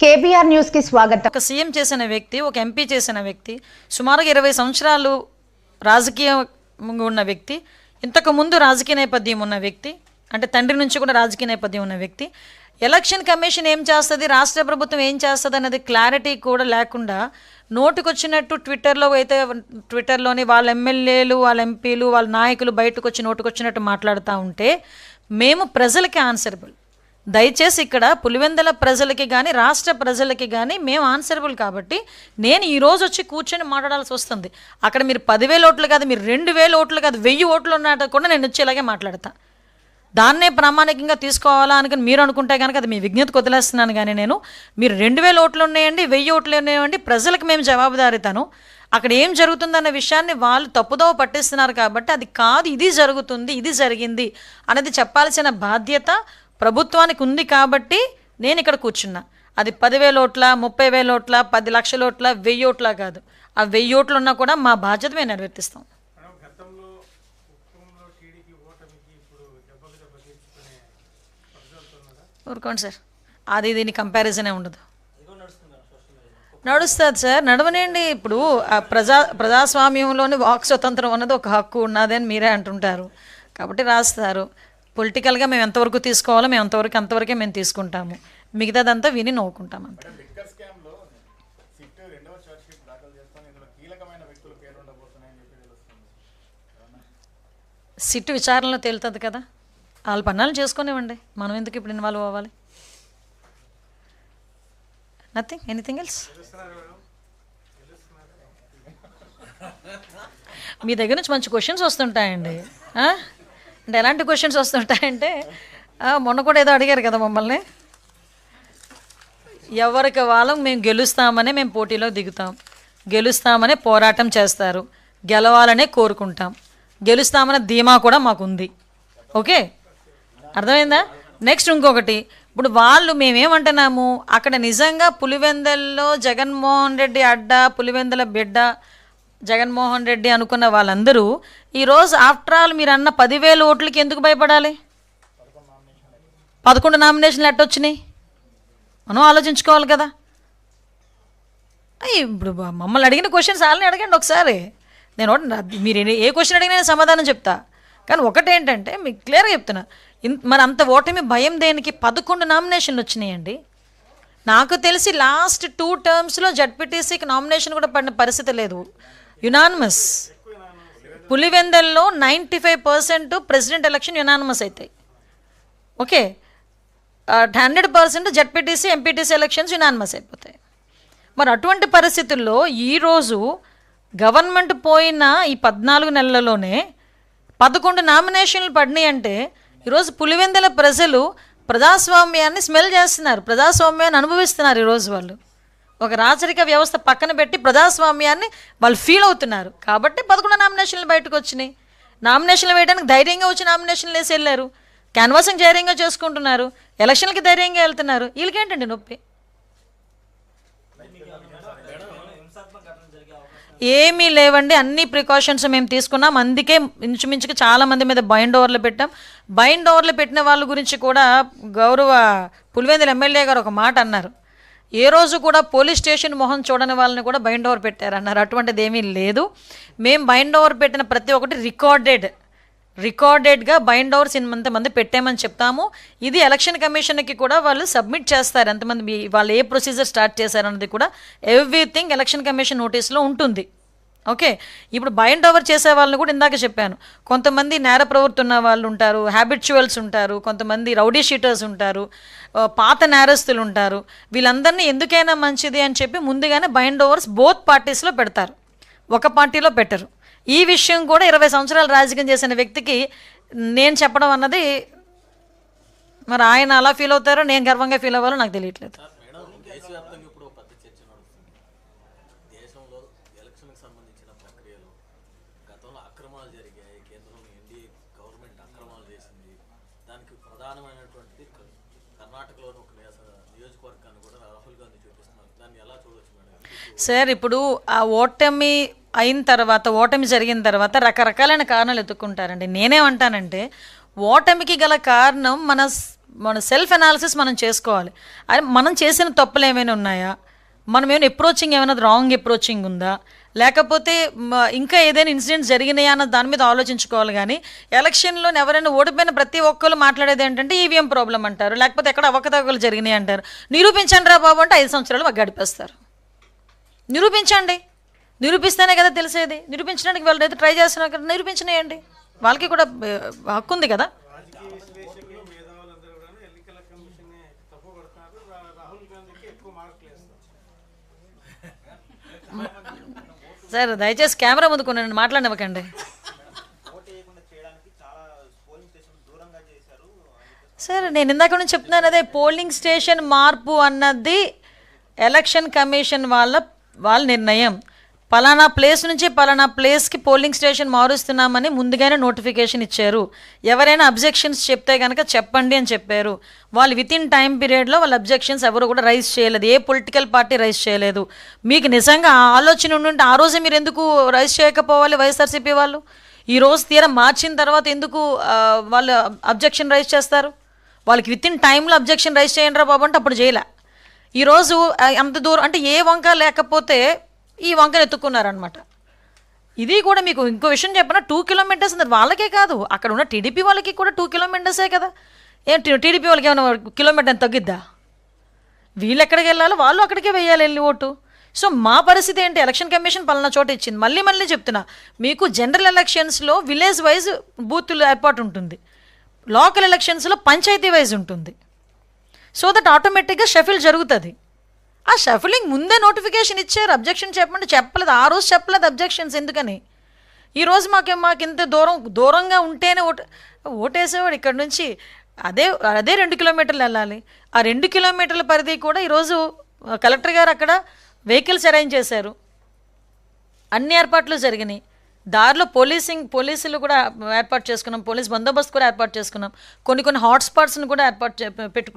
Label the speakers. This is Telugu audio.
Speaker 1: కేబీఆర్ న్యూస్కి స్వాగతం.
Speaker 2: ఒక సీఎం చేసిన వ్యక్తి ఒక ఎంపీ చేసిన వ్యక్తి సుమారుగా ఇరవై సంవత్సరాలు రాజకీయం ఉన్న వ్యక్తి ఇంతకు ముందు రాజకీయ నేపథ్యం ఉన్న వ్యక్తి అంటే తండ్రి నుంచి కూడా రాజకీయ నేపథ్యం ఉన్న వ్యక్తి ఎలక్షన్ కమిషన్ ఏం చేస్తుంది రాష్ట్ర ప్రభుత్వం ఏం చేస్తుంది అనేది క్లారిటీ కూడా లేకుండా నోటుకొచ్చినట్టు ట్విట్టర్లో అయితే ట్విట్టర్లోని వాళ్ళ ఎమ్మెల్యేలు వాళ్ళ ఎంపీలు వాళ్ళ నాయకులు బయటకు వచ్చి నోటుకొచ్చినట్టు మాట్లాడుతూ ఉంటే మేము ప్రజలకి ఆన్సరబుల్ దయచేసి ఇక్కడ పులివెందల ప్రజలకి కానీ రాష్ట్ర ప్రజలకి కానీ మేము ఆన్సరబుల్ కాబట్టి నేను ఈరోజు వచ్చి కూర్చొని మాట్లాడాల్సి వస్తుంది. అక్కడ మీరు పదివేల ఓట్లు కాదు మీరు రెండు వేల ఓట్లు కాదు వెయ్యి ఓట్లు ఉన్నట్టు కూడా నేను వచ్చి ఇలాగే మాట్లాడతా. దాన్నే ప్రామాణికంగా తీసుకోవాలా అనుకుని మీరు అనుకుంటే కనుక అది మీ విజ్ఞత వదిలేస్తున్నాను కానీ నేను. మీరు రెండు వేల ఓట్లు ఉన్నాయండి వెయ్యి ఓట్లు ఉన్నాయండి ప్రజలకు మేము జవాబుదారితాను. అక్కడ ఏం జరుగుతుందన్న విషయాన్ని వాళ్ళు తప్పుదోవ పట్టిస్తున్నారు కాబట్టి అది కాదు ఇది జరుగుతుంది ఇది జరిగింది అనేది చెప్పాల్సిన బాధ్యత ప్రభుత్వానికి ఉంది కాబట్టి నేను ఇక్కడ కూర్చున్నా. అది పదివేల ఓట్ల ముప్పై వేల ఓట్ల పది లక్షల ఓట్ల వెయ్యి ఓట్ల కాదు. ఆ వెయ్యి ఓట్లు ఉన్నా కూడా మా బాధ్యత మేము నెరవేర్తిస్తాం ఊరుకోండి సార్. అది దీని కంపారిజనే ఉండదు. నడుస్తుంది సార్. నడవనండి ఇప్పుడు ఆ ప్రజా ప్రజాస్వామ్యంలోని వాక్ స్వతంత్రం అన్నది ఒక హక్కు ఉన్నది అని మీరే అంటుంటారు. కాబట్టి రాస్తారు. పొలిటికల్గా మేము ఎంతవరకు తీసుకోవాలో మేము అంతవరకు అంతవరకే మేము తీసుకుంటాము. మిగతాదంతా విని నవ్వుకుంటాం అంతే.
Speaker 3: సిట్
Speaker 2: విచారణలో తేలుతుంది కదా. వాళ్ళ పన్నాలు చేసుకునేవ్వండి మనం ఎందుకు ఇప్పుడు ఇన్వాల్వ్ అవ్వాలి? నథింగ్ ఎనీథింగ్ ఎల్స్ మీ దగ్గర నుంచి మంచి క్వశ్చన్స్ వస్తుంటాయండి? అంటే ఎలాంటి క్వశ్చన్స్ వస్తుంటాయంటే మొన్న కూడా ఏదో అడిగారు కదా మమ్మల్ని. ఎవరికి వాళ్ళం మేము గెలుస్తామనే మేము పోటీలో దిగుతాం. గెలుస్తామనే పోరాటం చేస్తారు. గెలవాలనే కోరుకుంటాం. గెలుస్తామనే ధీమా కూడా మాకుంది. ఓకే? అర్థమైందా? నెక్స్ట్ ఇంకొకటి. ఇప్పుడు వాళ్ళు మేమేమంటున్నాము? అక్కడ నిజంగా పులివెందల్లో జగన్మోహన్ రెడ్డి అడ్డ పులివెందల బిడ్డ జగన్మోహన్ రెడ్డి అనుకున్న వాళ్ళందరూ ఈరోజు ఆఫ్టర్ ఆల్ మీరు అన్న పదివేల ఓట్లకి ఎందుకు భయపడాలి? పదకొండు నామినేషన్లు ఎట్టొచ్చినాయి? మనం ఆలోచించుకోవాలి కదా. ఇప్పుడు మమ్మల్ని అడిగిన క్వశ్చన్స్ వాళ్ళని అడగండి ఒకసారి. నేను ఒకటి మీరు ఏ- క్వశ్చన్ అడిగినా నేను సమాధానం చెప్తా. కానీ ఒకటేంటంటే మీకు క్లియర్గా చెప్తున్నా. ఇంత మరి అంత ఓటమి భయం దేనికి? పదకొండు నామినేషన్లు వచ్చినాయండి. నాకు తెలిసి లాస్ట్ టూ టర్మ్స్లో జడ్పీటీసీకి నామినేషన్ కూడా పడిన పరిస్థితి లేదు. యునానిమస్ పులివెందల్లో ninety five percent president election unanimous అవుతాయి okay hundred percent ZPTC MPTC elections unanimous అయిపోతాయి. మరి అటువంటి పరిస్థితుల్లో ఈరోజు గవర్నమెంట్ పోయిన ఈ పద్నాలుగు నెలలలోనే పదకొండు నామినేషన్లు పడినాయి అంటే ఈరోజు పులివెందల ప్రజలు ప్రజాస్వామ్యాన్ని స్మెల్ చేస్తున్నారు. ప్రజాస్వామ్యాన్ని అనుభవిస్తున్నారు ఈరోజు వాళ్ళు. ఒక రాచరిక వ్యవస్థ పక్కన పెట్టి ప్రజాస్వామ్యాన్ని వాళ్ళు ఫీల్ అవుతున్నారు. కాబట్టి పదకొండు నామినేషన్లు బయటకు వచ్చినాయి. నామినేషన్లు వేయడానికి ధైర్యంగా వచ్చి నామినేషన్లు వేసి వెళ్ళారు. క్యాన్వాసింగ్ ధైర్యంగా చేసుకుంటున్నారు. ఎలక్షన్లకి ధైర్యంగా వెళ్తున్నారు. వీళ్ళకేంటండి నొప్పి? ఏమీ లేవండి. అన్ని ప్రికాషన్స్ మేము తీసుకున్నాం. అందుకే ఇంచుమించుకు చాలా మంది మీద బైండ్ ఓవర్లు పెట్టాం. బైండ్ ఓవర్లు పెట్టిన వాళ్ళ గురించి కూడా గౌరవ పులివెందుల ఎమ్మెల్యే గారు ఒక మాట అన్నారు. ఏ రోజు కూడా పోలీస్ స్టేషన్ మొహం చూడని వాళ్ళని కూడా బైండ్ ఓవర్ పెట్టారన్నారు. అటువంటిది ఏమీ లేదు. మేము బైండ్ ఓవర్ పెట్టిన ప్రతి ఒక్కటి రికార్డెడ్ రికార్డెడ్గా బైండ్ ఓవర్స్ ఇంతమంది పెట్టామని చెప్తాము. ఇది ఎలక్షన్ కమిషన్కి కూడా వాళ్ళు సబ్మిట్ చేస్తారు. ఎంతమంది వాళ్ళు ఏ ప్రొసీజర్ స్టార్ట్ చేశారన్నది కూడా ఎవ్రీథింగ్ ఎలక్షన్ కమిషన్ నోటీస్లో ఉంటుంది. ఓకే ఇప్పుడు బైండ్ ఓవర్ చేసే వాళ్ళని కూడా ఇందాక చెప్పాను. కొంతమంది నేర ప్రవృత్తి ఉన్న వాళ్ళు ఉంటారు హ్యాబిచువల్స్ ఉంటారు కొంతమంది రౌడీ షీటర్స్ ఉంటారు పాత నేరస్తులు ఉంటారు. వీళ్ళందరినీ ఎందుకైనా మంచిది అని చెప్పి ముందుగానే బైండ్ ఓవర్స్ బోత్ పార్టీస్లో పెడతారు. ఒక పార్టీలో పెట్టరు. ఈ విషయం కూడా ఇరవై సంవత్సరాలు రాజకీయం చేసిన వ్యక్తికి నేను చెప్పడం అన్నది మరి ఆయన అలా ఫీల్ అవుతారో నేను గర్వంగా ఫీల్ అవ్వాలో నాకు తెలియట్లేదు.
Speaker 4: ప్రధానమైనటువంటిది కర్ణాటకలోని ఒక నియోజకవర్గాన్ని కూడా రాహుల్ గాంధీ చూపిస్తున్నారు. దాన్ని ఎలా చూడవచ్చు మేడం?
Speaker 2: సార్ ఇప్పుడు ఆ ఓటమి అయిన తర్వాత ఓటమి జరిగిన తర్వాత రకరకాలైన కారణాలు ఎత్తుక్కుంటారండి. నేనేమంటానంటే ఓటమికి గల కారణం మన మన సెల్ఫ్ అనాలిసిస్ మనం చేసుకోవాలి. అది మనం చేసిన తప్పులు ఏమైనా ఉన్నాయా? మనం ఏమైనా అప్రోచింగ్ ఏమైనా రాంగ్ అప్రోచింగ్ ఉందా? లేకపోతే ఇంకా ఏదైనా ఇన్సిడెంట్స్ జరిగినాయా అన్న దాని మీద ఆలోచించుకోవాలి కానీ ఎలక్షన్లో ఎవరైనా ఓడిపోయిన ప్రతి ఒక్కరు మాట్లాడేది ఏంటంటే ఈవీఎం ప్రాబ్లం అంటారు లేకపోతే ఎక్కడ అవకతవకలు జరిగినాయి అంటారు. నిరూపించండి రా బాబు అంటే ఐదు సంవత్సరాలు మాకు గడిపేస్తారు నిరూపించండి. నిరూపిస్తేనే కదా తెలిసేది. నిరూపించడానికి వాళ్ళు అయితే ట్రై చేస్తున్నారు కదా నిరూపించనేయండి. వాళ్ళకి కూడా హక్కు ఉంది కదా.
Speaker 5: రాహుల్ గాంధీకి ఎక్కువ మార్కులు
Speaker 2: సార్ దయచేసి కెమెరా ముందుకు నన్ను మాట్లాడనివ్వకండి. సార్ నేను ఇందాక నుంచి చెప్తున్నాను అదే పోలింగ్ స్టేషన్ మార్పు అన్నది ఎలక్షన్ కమిషన్ వాళ్ళ వాళ్ళ నిర్ణయం. పలానా ప్లేస్ నుంచి పలానా ప్లేస్కి పోలింగ్ స్టేషన్ మారుస్తున్నామని ముందుగానే నోటిఫికేషన్ ఇచ్చారు. ఎవరైనా అబ్జెక్షన్స్ చెప్తే కనుక చెప్పండి అని చెప్పారు. వాళ్ళు విత్ ఇన్ టైం పీరియడ్లో వాళ్ళ అబ్జెక్షన్స్ ఎవరు కూడా రైజ్ చేయలేదు. ఏ పొలిటికల్ పార్టీ రైజ్ చేయలేదు. మీకు నిజంగా ఆ ఆలోచన ఉంటే ఆ రోజే మీరు ఎందుకు రైజ్ చేయకపోవాలి వైఎస్ఆర్సీపీ వాళ్ళు? ఈ రోజు తీరా మార్చిన తర్వాత ఎందుకు వాళ్ళు అబ్జెక్షన్ రైజ్ చేస్తారు? వాళ్ళకి విత్ ఇన్ టైంలో అబ్జెక్షన్ రైజ్ చేయండి రా బాబు అంటే అప్పుడు చేయలే. ఈరోజు అంత దూరం అంటే ఏ వంక లేకపోతే ఈ వంకను ఎత్తుక్కున్నారనమాట ఇది కూడా మీకు ఇంకో విషయం చెప్పిన? టూ కిలోమీటర్స్ ఉంది వాళ్ళకే కాదు. అక్కడ ఉన్న టీడీపీ వాళ్ళకి కూడా టూ కిలోమీటర్సే కదా. ఏం టీడీపీ వాళ్ళకి ఏమైనా కిలోమీటర్ ఎంత తగ్గిద్దా? వీళ్ళు ఎక్కడికి వెళ్ళాలో వాళ్ళు అక్కడికే వేయాలి వెళ్ళి ఓటు. సో మా పరిస్థితి ఏంటి? ఎలక్షన్ కమిషన్ పలానా చోట ఇచ్చింది. మళ్ళీ మళ్ళీ చెప్తున్నా. మీకు జనరల్ ఎలక్షన్స్లో విలేజ్ వైజ్ బూతులు ఏర్పాటు ఉంటుంది. లోకల్ ఎలక్షన్స్లో పంచాయతీ వైజ్ ఉంటుంది. సో దట్ ఆటోమేటిక్గా షఫిల్ జరుగుతుంది. ఆ షఫలింగ్ ముందే నోటిఫికేషన్ ఇచ్చారు అబ్జెక్షన్ చెప్పమంటే చెప్పలేదు ఆ రోజు చెప్పలేదు అబ్జెక్షన్స్ ఎందుకని? ఈరోజు రోజు మాకు మాకు ఇంత దూరం దూరంగా ఉంటేనే ఓటు ఓటేసేవాడు ఇక్కడ నుంచి. అదే అదే రెండు కిలోమీటర్లు వెళ్ళాలి. ఆ రెండు కిలోమీటర్ల పరిధి కూడా ఈరోజు కలెక్టర్ గారు అక్కడ వెహికల్స్ అరేంజ్ చేశారు. అన్ని ఏర్పాట్లు జరిగినాయి. దారిలో పోలీసింగ్ పోలీసులు కూడా ఏర్పాటు చేసుకున్నాం పోలీస్ బందోబస్తు కూడా ఏర్పాటు చేసుకున్నాం. కొన్ని కొన్ని హాట్స్పాట్స్ని కూడా ఏర్పాటు చే- పెట్టుకున్నాం.